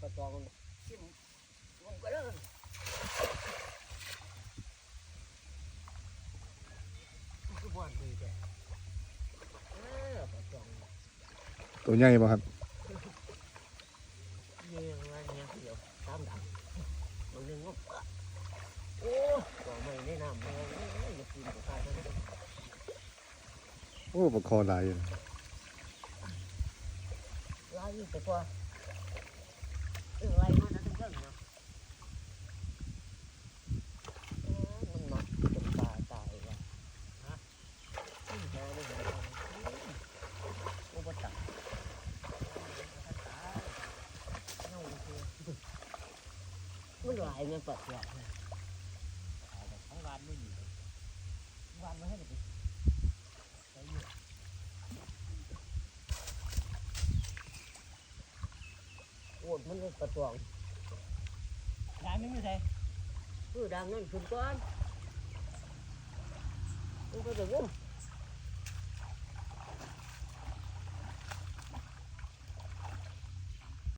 ปลาตองชิมลงก็เลยคือบ้านดีแกเออปลาตองตัวใหญ่ป่ะครับเยี่ยงว่าเนี่ยเดี๋ยวตามดังมันนึงว่าปะโอ้ตองไม่แนะนำเลยอย่ากินกับข้าวนะโอ้ปลาคอหลายอยู่นะไล่แต่กว่า เออไรมาแล้วทั้งเรื่องเนาะเออมันหนักจนตาตายว่ะฮะขึ้นมาได้ยังไงโอ้ปะตายเน่าเลยมันหลายมันปัดเสียทั้งวันไม่มีวันไม่ให้ไปใช้เยอะ โอ้ยมันเลยกระตวงร้านนึงไม่ใช่คือดังนั่นขึ้นก่อนมันก็จะวุ่น